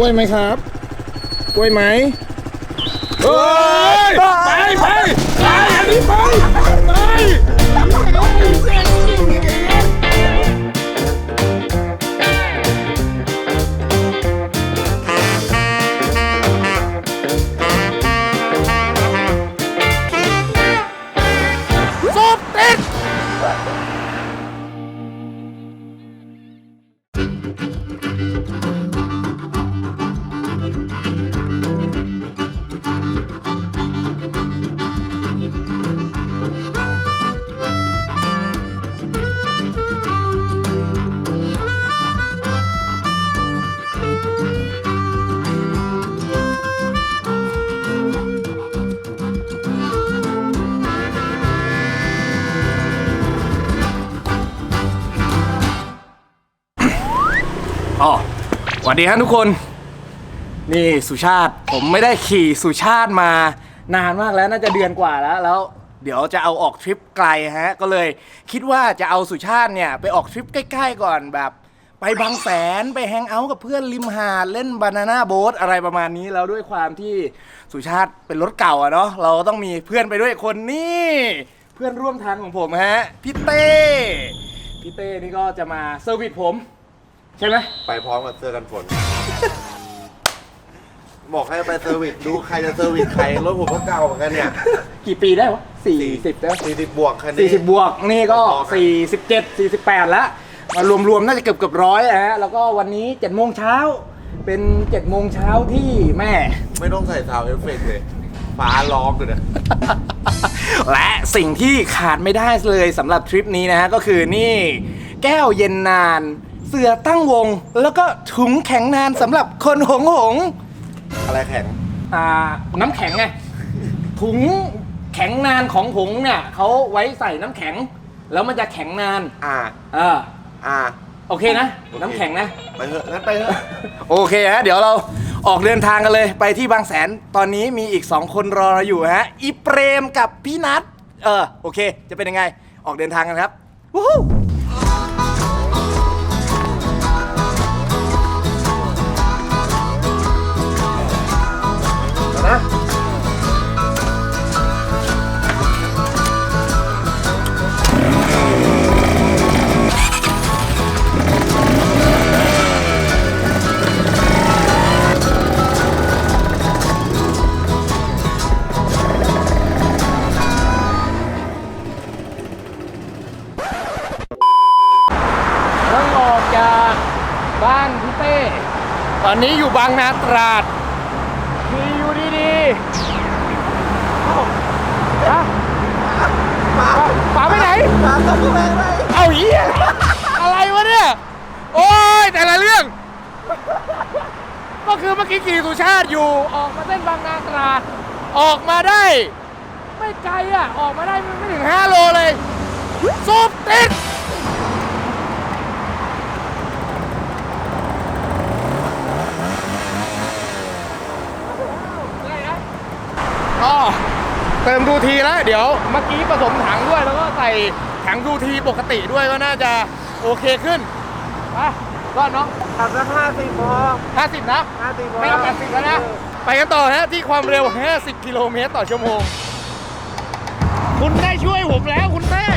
ล้วยไหมครับกล้วยไหมเฮ้ยไปไปไปอันนี้ไป ดีครับทุกคน นี่สุชาติ ผมไม่ได้ขี่สุชาติมานานมากแล้วน่าจะเดือนกว่าแล้วแล้ว เดี๋ยวจะเอาออกทริปไกลฮะก็เลยคิดว่าจะเอาสุชาติเนี่ยไปออกทริปใกล้ ๆ ก่อนแบบ ไปบางแสนไปแฮงเอาท์กับเพื่อนริมหาดเล่นบานาน่าโบ๊ทอะไรประมาณนี้แล้วด้วยความที่สุชาติเป็นรถเก่าอะเนาะเราต้องมีเพื่อนไปด้วยคนนี่เพื่อนร่วมทางของผมฮะพี่เต้พี่เต้นี่ก็จะมาเซอร์วิสผม ใช่ไหมไปพร้อมกับเสื้อกันฝน บอกให้ไปเซอร์วิสดูใครจะเซอร์วิสใครรถผมก็เก่าเหมือนกันเนี่ยกี่ปีได้วะสี่สิบแล้วสี่สิบบวกคันนี้สี่สิบบวกนี่ก็พอๆกันสี่สิบเจ็ดสี่สิบแปดแล้วมารวมๆน่าจะเกือบเกือบร้อยฮะแล้วก็วันนี้เจ็ดโมงเช้าเป็นเจ็ดโมงเช้าที่แม่ ไม่ต้องใส่ซาวด์เอฟเฟกต์เลยฟ้าร้องเลยนะและสิ่งที่ขาดไม่ได้เลยสำหรับทริปนี้นะฮะก็คือนี่แก้วเย็นนาน เสือตั้งวง แล้วก็ถุงแข็งนานสำหรับคนหงหง อะไรแข็ง อ่า น้ำแข็งไง ถุงแข็งนานของหงเนี่ยเขาไว้ใส่น้ำแข็ง แล้วมันจะแข็งนาน อ่า เออ อ่า โอเคนะโอเคน้ำแข็งนะ ไปเถอะงั้นไปเถอะโอเคฮะ เดี๋ยวเราออกเดินทางกันเลยไปที่บางแสน ตอนนี้มีอีก 2 คนรอเราอยู่ฮะ อีเปรมกับพี่นัท เออ โอเค จะเป็นยังไง ออกเดินทางกันครับ วู้ นนี้อยู่บางนาตราดขี่อยู่ดีๆเอ้าฮะป๋าไปไหนเอาเหี้ยอะไรวะเนี่ย โอ้ยแต่ละเรื่อง ก็คือเมื่อกี้ขี่สุชาติอยู่ออกมาเส้นบางนาตราด ออกมาได้ ไม่ไกลอะ ออกมาได้ไม่ถึง 5 โลเลยสุบติด ก็เติมดูทีแล้วเดี๋ยวเมื่อกี้ผสมถังด้วยแล้วก็ใส่ถังดูทีปกติด้วยก็น่าจะโอเคขึ้นไปก็น้องขับสักห้าสิบพอ50นะห้าสิบพอไม่เอา80แล้วนะ ไปกันต่อฮะที่ความเร็ว 50 กิโลเมตรต่อชั่วโมง คุณได้ช่วยผมแล้วคุณเต้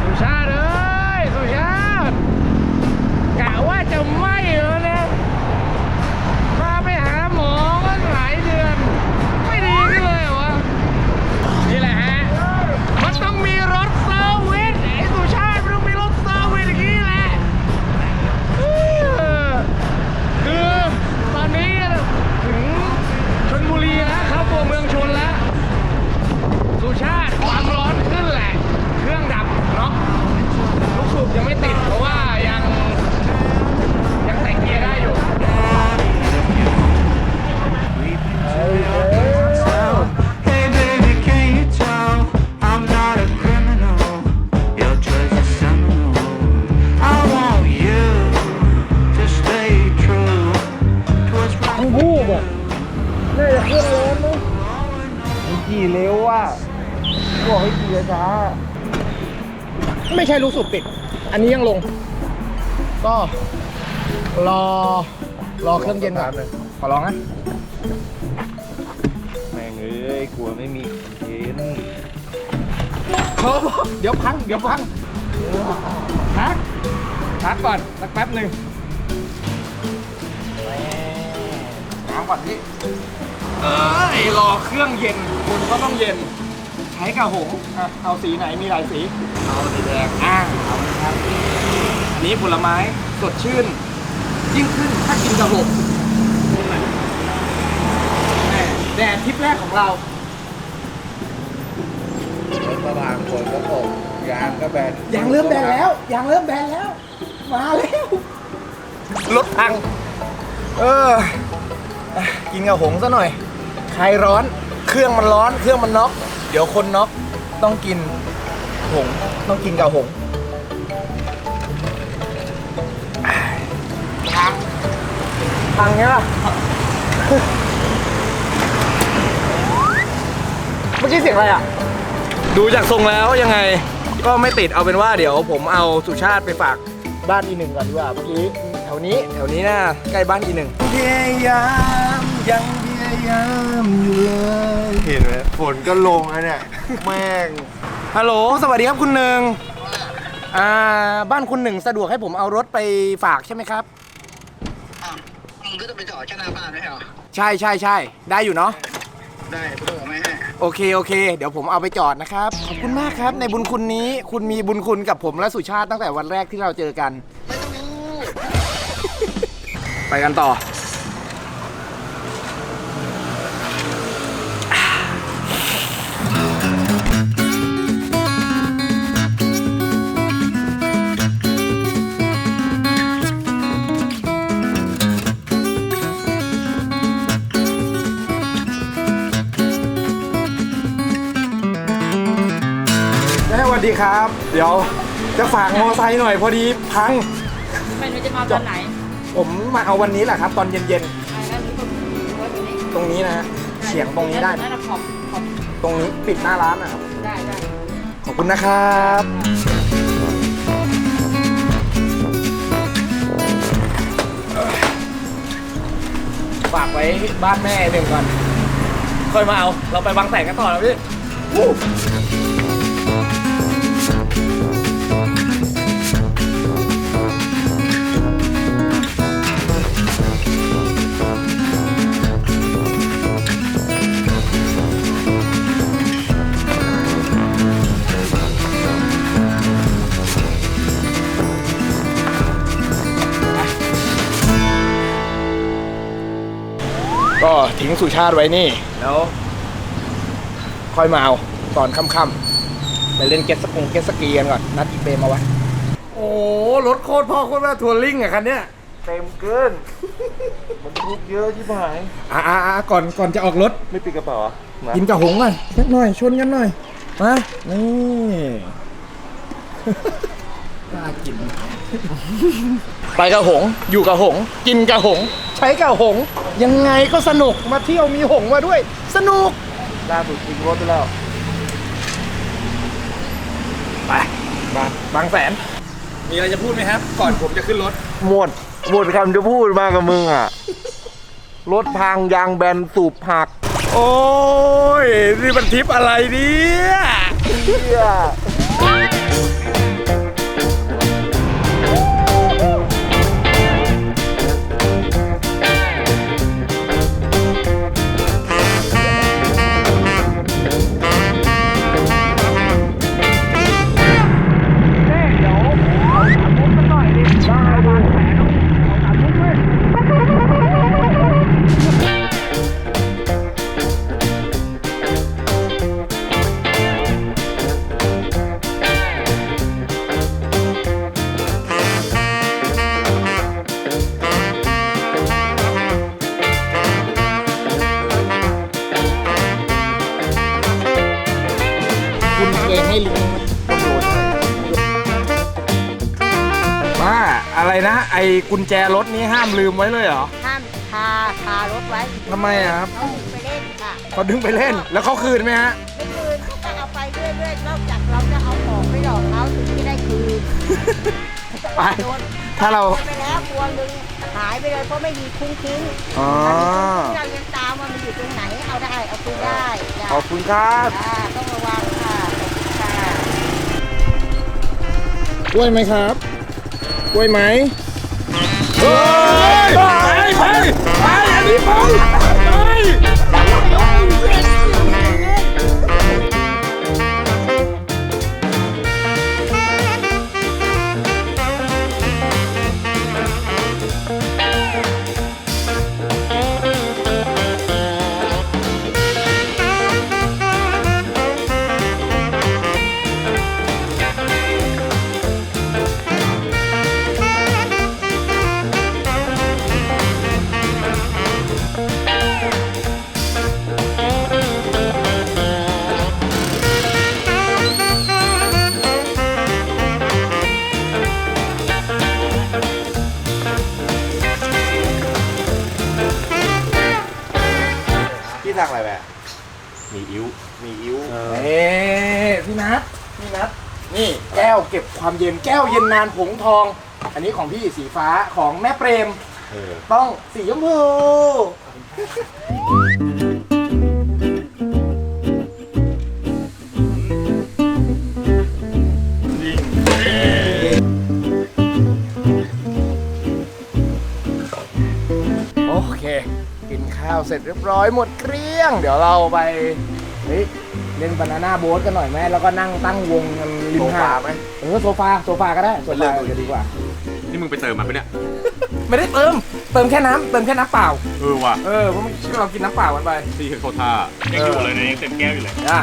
สุชาติเอ้ยสุชาติกะว่าจะไม่แล้ว ไม่ใช่ลูกสูบติด อันนี้ยังลง ก็รอรอเครื่องเย็นก่อนขอลองนะแม่งเอ้ยกลัวไม่มีคอนเทนต์พอพอเดี๋ยวพัง เดี๋ยวพังพักพักก่อนสักแป๊บหนึ่งน้ำก่อนพี่ เอ้ยรอเครื่องเย็นคุณก็ต้องเย็นใช้กระหงอะเอาสีไหนมีหลายสี เอาสีแดงอ่าเอาเลยครับอันนี้ผลไม้สดชื่น ยิ่งขึ้นถ้ากินกระหงแม่แดดทริปแรกของเรารถประทางคนก็ตกยางก็แบนยางเริ่มแบนแล้วยางเริ่มแบนแล้ว มาแล้ว รถพัง เอออะกินกับหงซะหน่อย คลายร้อน เครื่องมันร้อนเครื่องมันน็อกเดี๋ยวคนน็อกต้องกินหงต้องกินกับหงพังพังไงล่ะเมื่อกี้เสียงอะไรอะ ดูจากทรงแล้วยังไงก็ไม่ติดเอาเป็นว่าเดี๋ยวผมเอาสุชาติไปฝากบ้านอีหนึ่งก่อนดีกว่าเมื่อกี้แถวนี้แถวนี้น่าใกล้บ้านอีหนึ่งพยายามยังพ ยายามอยู่เลยเห็นไหมฝนก็ลงแล้วเนี่ยแม่งฮัลโหลสวัสดีครับคุณหนึ่งอ่าบ้านคุณหนึ่งสะดวกให้ผมเอารถไปฝากใช่ไหมครับอะมึงก็จะไปจอดแค่หน้าบ้านไม่ใช่เหรอ ใช่ใช่ใช่ได้อยู่เนาะได้กูจะบอกไม่ให้โอเคโอเค เดี๋ยวผมเอาไปจอดนะครับ ขอบคุณมากครับในบุญคุณนี้คุณมีบุญคุณกับผมและสุชาติตั้งแต่วันแรกที่เราเจอกัน ไม่ต้องรู้ไปกันต่อ ครับ เดี๋ยวจะฝากมอไซค์หน่อยพอดีพัง ไม่รู้จะมาตอนไหนผมมาเอาวันนี้แหละครับ ตอนเย็นอะแล้วนี่ก็ไว้ตรงนี้ๆตรงนี้นะฮะเฉียงตรงนี้ได้นั่นนะขอบขอบตรงนี้ปิดหน้าร้านนะครับ ได้ได้ ขอบคุณนะครับ ฝากไว้บ้านแม่หนึ่งก่อน ค่อยมาเอา เราไปบางแสนกันต่อแล้วพี่ ก็ทิ้งสุชาติไว้นี่ แล้ว ค่อยมาเอาตอนค่ำๆไปเล่นเก็ตสกงเก็ตสกีกันก่อนนัดอีเปมาไว้ โอ้รถโคตรพ่อโคตรแม่ทัวริงอะคันเนี้ยเต็มเกิน มันทุกเยอะที่หาย อ่าอ่าก่อนก่อนจะออกรถ ไม่ปิดกระเป๋าอะมากินกับหงส์หน่อยสักหน่อยชนกันหน่อยมานี่ กล้ากิน ไปกับหงส์อยู่กับหงส์กินกับหงส์ใช้กับหงส์ยังไงก็สนุกมาเที่ยวมีหงส์มาด้วย สนุกล่าสุดทิ้งรถไปแล้วไปบางบางแสน มีอะไรจะพูดไหมครับ ก่อนผมจะขึ้นรถ หมด หมดคำจะพูดมากับมึงอะ รถพังยางแบนสูบหัก โอ้ย นี่มันทริปอะไรเนี่ย กุญแจรถนี้ห้ามลืมไว้เลยเหรอห้ามคาคารถไว้ทำไมอะครับเขาไปเล่นค่ะเขาดึงไปเล่น แล้วเขาคืนไหมฮะ ไม่คืนเขาก็เอาไปเรื่อยๆนอกจากเราจะเอาของไปหลอกเขาถึงจะได้คืนไป โดนถ้าเรา ไปแล้วพวงหนึงหายไปเลยเพราะไม่มีคุ้งทิ้งอ๋อที่เรายังตามว่ามันอยู่ตรงไหนเอาได้เอาคืนได้จ้ะขอบคุณครับอ่าต้องระวังค่ะขอบคุณค่ะ กล้วยไหมครับ กล้วยไหมเฮ้ย ไปไปไปอันนี้ไปไป มีอิ้ว มีอิ้วเอ้พี่นัทพี่นัทนี่แก้วเก็บความเย็นแก้วเย็นนานผงทอง อันนี้ของพี่สีฟ้าของแม่เปรม เออ ต้องสีชมพู เสร็จเรียบร้อยหมดเกลี้ยง เดี๋ยวเราไปเฮ้ยเล่นบานาน่าโบ๊ทกันหน่อยแม่แล้วก็นั่งตั้งวงกันริมหาดไหม เออโซฟาโซฟาก็ได้โซฟาจะดีกว่า นี่มึงไปเติมมาปะเนี่ย ไม่ได้เติม เติมแค่น้ำเติมแค่น้ำเปล่า เออว่ะเออเพราะมันเรากินน้ำเปล่ากันไปที่เขาท่ายังอยู่เลยนะยังเต็มแก้วอยู่เลยอะ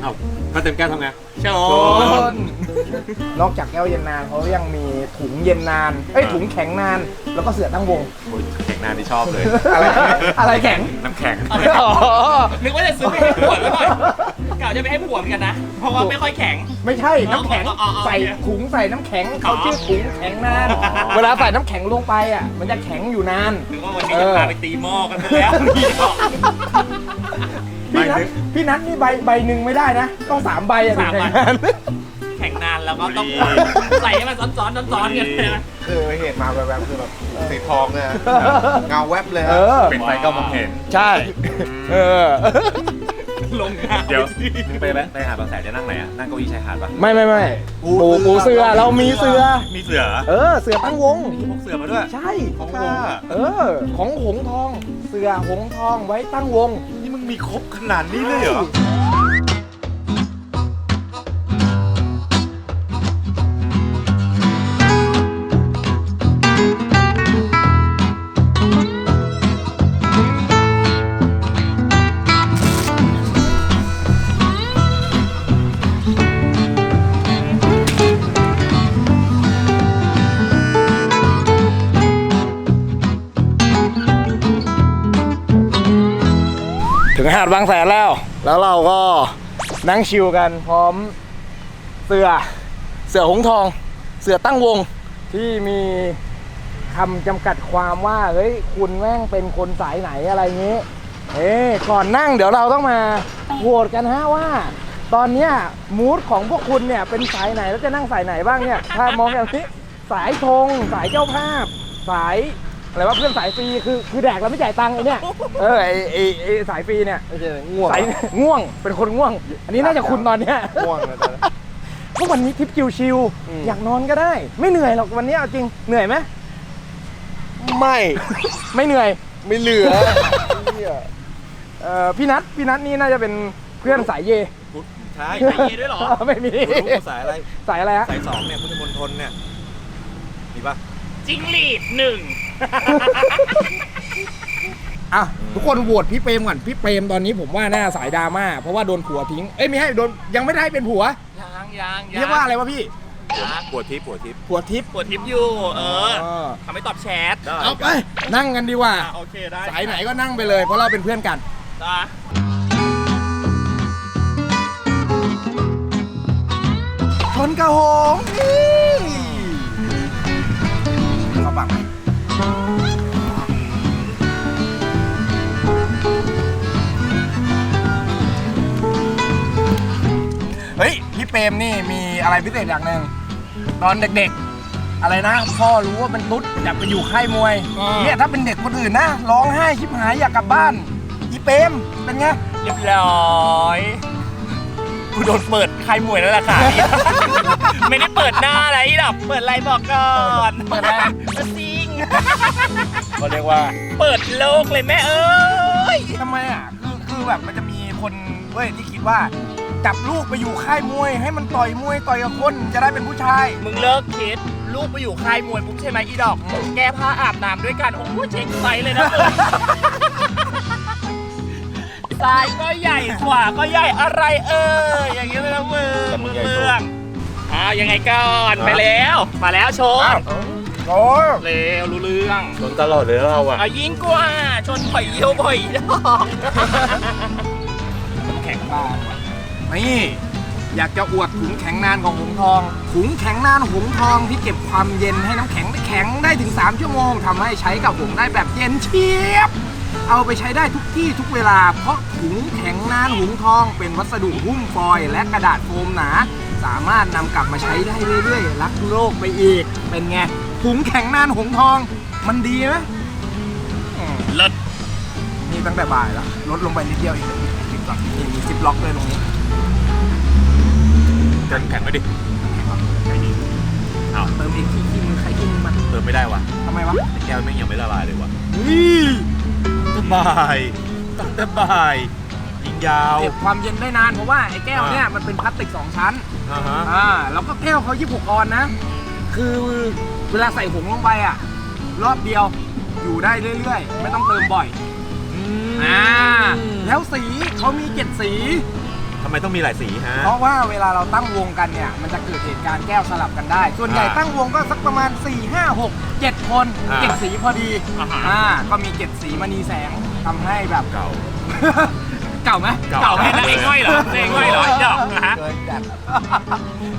เอ้าถ้าเต็มแก้วทำไงโชน นอกจากแก้วเย็นนานเขายังมีถุงเย็นนานเอ้ยถุงแข็งนาน แล้วก็เสือตั้งวงแข็งนานที่ชอบเลย อะไรอะไรแข็ง น้ำแข็ง อ๋อ นึกว่าจะซื้อไปให้ผัวไว้หน่อยกะจะไปให้ผัวเหมือนกันนะ เพราะว่าไม่ค่อยแข็ง ไม่ใช่น้ำแข็ง อ๋ออ๋ออ๋อใส่ถุงใส่น้ำแข็งเขาอ๋อชื่อถุงแข็งนานเวลาใส่น้ำแข็งลงไปอะ มันจะแข็งอยู่นาน นึกว่าวันนี้จะพาไปตีหม้อกันซะแล้วนี่หรอกพี่นัทพี่นัทนี่ใบใบหนึ่งไม่ได้นะ ต้องสามใบอะถึงแข็งนานแข็ง นานแล้วก็ต้องใส่ให้มันซ้อนๆซ้อนๆกันเลยนะ คือเห็นมาแวบๆคือแบบสีทองเนี่ยเงาแวบเลยเอฮะอเป็นไฟก็มองเห็น ใช่ เออ ลงน้ำเดี๋ยวมึงไปไหมไปหาดบางแสนจะนั่งไหนอะนั่งเก้าอี้ชายหาดปะไม่ไม่ไม่ปูปูเสือเรามีเสือ มีเสือเออ เสือตั้งวงพกเสือมาด้วย ใช่ ของวงอะเออ ของหงทอง เสือหงทองไว้ตั้งวง นี่มึงมีครบขนาดนี้เลยเหรอ บางแสนแล้ว แล้วเราก็นั่งชิลกันพร้อมเสือเสือหงทอง เสือตั้งวงที่มีคำจำกัดความว่าเฮ้ยคุณแม่งเป็นคนสายไหนอะไรเงี้ยเอ้ก่อนนั่งเดี๋ยวเราต้องมาโหวตกันฮะว่า ตอนเนี้ยมูดของพวกคุณเนี่ยเป็นสายไหนแล้วจะนั่งสายไหนบ้างเนี่ยถ้ามองอย่างนี้สายธงสายเจ้าภาพ สาย อะไรว่าเพื่อนสายฟรีคือคือแดกแล้วไม่จ่ายตังค์ไอ้เนี่ยเออไอไอไอสายฟรีเนี่ยไม่ใช่ง่วงสายง่วงเป็นคนง่วง อันนี้น่าจะคุณตอนเนี้ยง่วงเลยตอนนี้เพราะวันนี้ทริปชิวอืมๆอยากนอนก็ได้ ไม่เหนื่อยหรอกวันนี้เอาจริงเหนื่อยไหมไม่ ไม่เหนื่อย ไม่เหลือเหี้ยเอ่อพี่นัทพี่นัทนี่น่าจะเป็นเพื่อนสายเยใช่ใส่เยด้วยเหรอไม่มีรู้สายอะไรสายอะไรฮะสายสองเนี่ยพุทธมณฑลเนี่ยมีปะ จิ้งหรีดหนึ่ง อะทุกคนโหวตพี่เปรมก่อนพี่เปรมตอนนี้ผมว่าน่าสายดราม่าเพราะว่าโดนผัวทิ้งเอ้ยไม่ให้โดนยังไม่ได้เป็นผัวยัง ยังงเรียกว่าอะไรวะพี่ยังปวดทิพย์ปวดทิพย์ผัวทิพย์ปวดทิพย์อยู่ เออเออทำให้ตอบแชทได้เอาไปนั่งกันดีกว่า อะโอเคได้สายไหนก็นั่งไปเลยเพราะเราเป็นเพื่อนกันอะชนกระหงนี่ เฮ้ยพี่เปรมนี่มีอะไรพิเศษอย่างหนึ่งตอนเด็กๆ อะไรนะ พ่อรู้ว่าเป็นตุ๊ดอยากไปอยู่ค่ายมวยเนี่ยถ้าเป็นเด็กคนอื่นนะร้องไห้ชิบหายอยากกลับบ้าน อีเปรมเป็นไง เรียบร้อยกูโดนเปิดใครมวยแล้วล่ะค่ะ ไม่ได้เปิดหน้าอะไรหรอกเปิดอะไรบอกก่อนเปิดอะไรเปิดซิง เขาเรียกว่า เปิดโลกเลยแม่เอ้ย ทำไมอะคือคือแบบมันจะมีคนเว้ยที่คิดว่า จับลูกไปอยู่ค่ายมวย ให้มันต่อยมวยต่อยกับคนจะได้เป็นผู้ชาย มึงเลิกคิด ลูกไปอยู่ค่ายมวยปุ๊บใช่ไหมอีดอก แก้ผ้าอาบน้ำด้วยกัน โอ้โหเช็คไซส์เลยนะเออซ้ายก็ใหญ่ขวาก็ใหญ่อะไรเอออย่างนี้เลยนะมึงมึงเรื่องอ้าวยังไงก่อนไปแล้ว มาแล้วชนโอ้ยเร็วรู้เรื่องโดนตลอดเลยเราอะเอายิงกว่าชนข่อยเยี่ยวบ่อยดอกแข็งบ้างว่ะ นี่อยากจะอวดถุงแข็งนานของหงทอง ถุงแข็งนานหงทองที่เก็บความเย็นให้น้ำแข็งได้แข็งได้ถึง 3 ชั่วโมงทำให้ใช้กับหงได้แบบเย็นเชียบ เอาไปใช้ได้ทุกที่ทุกเวลา เพราะถุงแข็งนานหุงทอง เป็นวัสดุหุ้มฟอยล์และกระดาษโฟมหนา สามารถนำกลับมาใช้ได้เรื่อยๆ รักโลกไปอีก เป็นไง ถุงแข็งนานหงทอง มันดีไหมเลิศนี่ตั้งแต่บ่ายแล้วลดลงไปนิดเดียวเองสิบล็อกนี่มีสิบล็อกเลยตรงนี้กั นแข็งไว้ดิเติมอีกที่ที่มือใครที่มือมันเติมไม่ได้ว่ะทำไมวะแก้วแม่งยังไม่ละลายเลยว่ะเฮ้ยสบายตั้งแต่บ่ายยิงยาว เก็บความเย็นได้นานเพราะว่าไอ้แก้วเนี่ยมันเป็นพลาสติกสองชั้นอ่าฮะ อ่าแล้วก็แก้วเขา26ออนนะ คือเวลาใส่ผงลงไปอะ รอบเดียวอยู่ได้เรื่อยๆ ไม่ต้องเติมบ่อย อ่า แล้วสีเขามีเจ็ดสี ทำไมต้องมีหลายสีฮะ เพราะว่าเวลาเราตั้งวงกันเนี่ย มันจะเกิดเหตุการณ์แก้วสลับกันได้ ส่วนใหญ่อ่าตั้งวงก็สักประมาณ 4 5 6 7 คนอ่า เจ็ดสีพอดีอ่าฮะอ่าก็มีเจ็ดสีมณีแสงทำให้แบบ เก่า เก่าไหม เก่าเก่าให้นะเองง่อยเหรอเองง่อยเหรออีดอกนะฮะ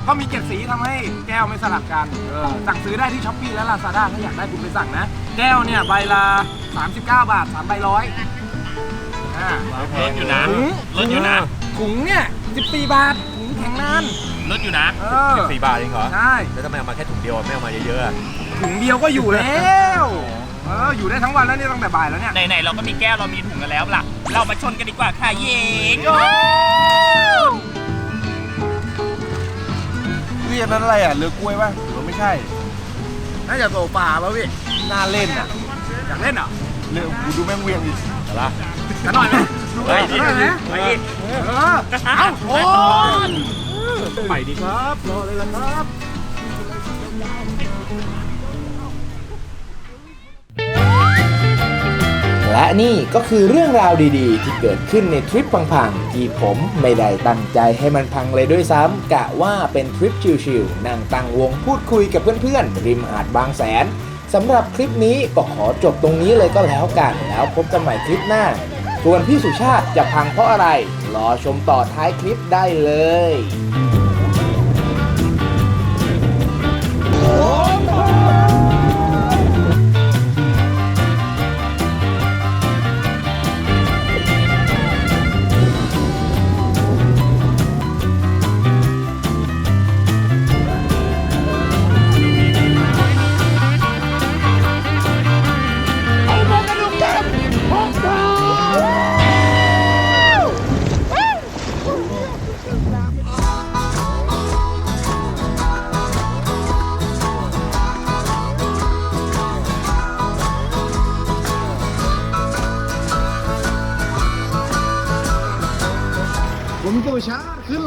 ก็มีเจ็ดสีทำให้แก้วไม่สลับกันเออสั่งซื้อได้ที่ช้อปปี้และลาซาด้าถ้าอยากได้คุณไปสั่งนะ แก้วเนี่ยใบละ39 บาท3ใบร้อยอ่าเลิศอยู่นะถุงเลิศอยู่นะ ถุงเนี่ย14 บาทถุงแข็งนานเลิศอยู่นะ เออ สี่บาทเองเหรอ ใช่ แล้วทำไมเอามาแค่ถุงเดียวอะไม่เอามาเยอะๆอะถุงเดียวก็อยู่แล้วเอออยู่ได้ทั้งวันแล้วเนี่ยตั้งแต่บ่ายแล้วเนี่ย ไหนๆเราก็มีแก้วเรามีถุงกันแล้วล่ะ เรามาชนกันดีกว่าค่ะเย้ก็เรียกนั้นอะไรอะเรือกล้วยป่ะหรือว่าไม่ใช่ น่าจะโซฟาป่ะพี่น่าเล่นอะอยากเล่นเหรอเรือกูดูแม่งเวียงดิอะไรกันหน่อยไหม ไปดิกันหน่อยไหมไปดิเออเอาโอ้ยไปดีครับรอเลยละครับและนี่ก็คือเรื่องราวดีๆ ที่เกิดขึ้นในทริปพังๆ ที่ผมไม่ได้ตั้งใจให้มันพังเลยด้วยซ้ำกะว่าเป็นทริปชิลๆ นั่งตั้งวงพูดคุยกับเพื่อนๆ ริมหาดบางแสนสำหรับคลิปนี้ก็ขอจบตรงนี้เลยก็แล้วกัน แล้วพบกันใหม่คลิปหน้า ส่วนพี่สุชาติจะพังเพราะอะไร รอชมต่อท้ายคลิปได้เลย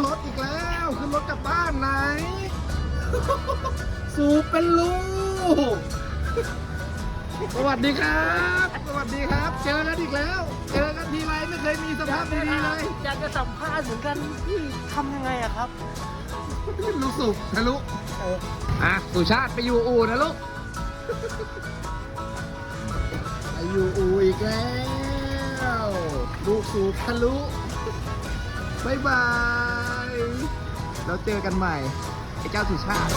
รถอีกแล้ว ขึ้นรถกลับบ้านไหน สูบเป็นลูก สวัสดีครับ สวัสดีครับ เจอกันอีกแล้ว เจอกันทีไรไม่เคยมีสภาพดีๆเลยอยากจะสัมภาษณ์เหมือนกันพี่ทำยังไงอะครับ ลูกสูบทะลุอะสุชาติไปอยู่อู่นะลูก ไปอยู่อู่อีกแล้ว ลูกสูบทะลุบายบาย แล้วเจอกันใหม่ไอ้เจ้าสุชาติ